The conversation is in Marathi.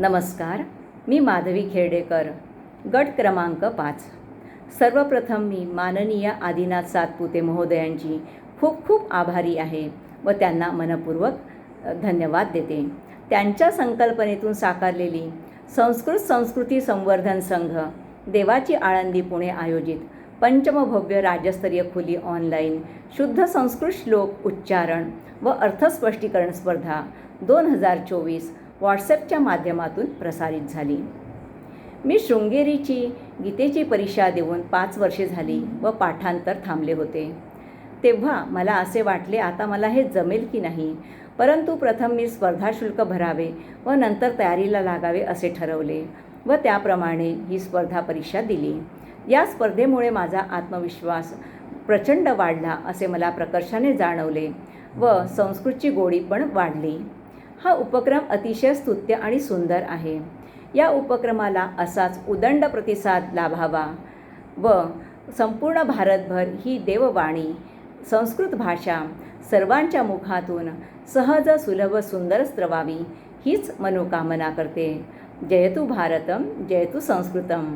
नमस्कार मी माधवी खेर्डेकर. गट क्रमांक पाच. सर्वप्रथम मी माननीय आदिनाथ सातपुते महोदयांची खूप खूप आभारी आहे व त्यांना मनपूर्वक धन्यवाद देते. त्यांच्या संकल्पनेतून साकारलेली संस्कृत संस्कृती संवर्धन संघ देवाची आळंदी पुणे आयोजित पंचमभव्य राज्यस्तरीय खुली ऑनलाईन शुद्ध संस्कृत श्लोक उच्चारण व अर्थस्पष्टीकरण स्पर्धा दोन हजार चोवीस व्हॉट्सॲपच्या माध्यमातून प्रसारित झाली. मी शृंगेरीची गीतेची परीक्षा देऊन पाच वर्षे झाली व पाठांतर थांबले होते. तेव्हा मला असे वाटले आता मला हे जमेल की नाही? परंतु प्रथम मी स्पर्धा शुल्क भरावे व नंतर तयारीला लागावे असे ठरवले व त्याप्रमाणे ही स्पर्धा परीक्षा दिली. या स्पर्धेमुळे माझा आत्मविश्वास प्रचंड वाढला असे मला प्रकर्षाने जाणवले व संस्कृतची गोडी पण वाढली. हा उपक्रम अतिशय स्तुत्य आणि सुंदर आहे. या उपक्रमाला असाच उदंड प्रतिसाद लाभावा व संपूर्ण भारतभर ही देववाणी संस्कृत भाषा सर्वांच्या मुखातून सहज सुलभ सुंदर स्त्रवावी हीच मनोकामना करते. जयतु भारतम जयतु संस्कृतम.